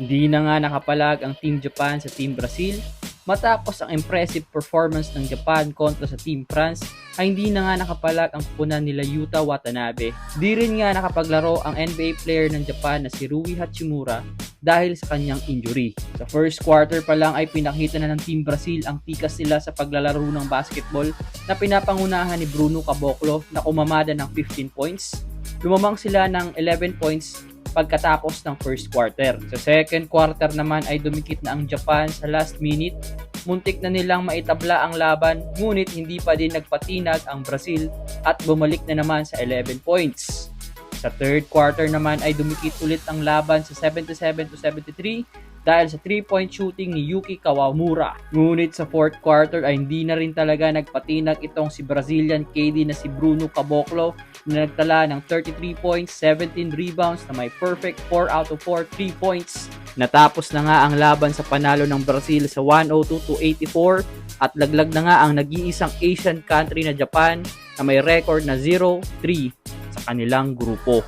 Hindi na nga nakapalag ang Team Japan sa Team Brazil matapos ang impressive performance ng Japan kontra sa Team France ay hindi na nga nakapalag ang punan nila Yuta Watanabe. Di rin nga nakapaglaro ang NBA player ng Japan na si Rui Hachimura dahil sa kanyang injury. Sa first quarter pa lang ay pinakita na ng Team Brazil ang tikas nila sa paglalaro ng basketball na pinapangunahan ni Bruno Caboclo na kumamada ng 15 points. Lumamang sila ng 11 points pagkatapos ng first quarter. Sa second quarter naman ay dumikit na ang Japan sa last minute. Muntik na nilang maitabla ang laban ngunit hindi pa din nagpatinag ang Brazil at bumalik na naman sa 11 points. Sa third quarter naman ay dumikit ulit ang laban sa 77 to 73 dahil sa 3-point shooting ni Yuki Kawamura. Ngunit sa fourth quarter ay hindi na rin talaga nagpatinag itong si Brazilian KD na si Bruno Caboclo na nagtala ng 33 points, 17 rebounds na may perfect 4 out of 4 3 points. Natapos na nga ang laban sa panalo ng Brazil sa 102 to 84 at laglag na nga ang nag-iisang Asian country na Japan na may record na 0-3 sa kanilang grupo.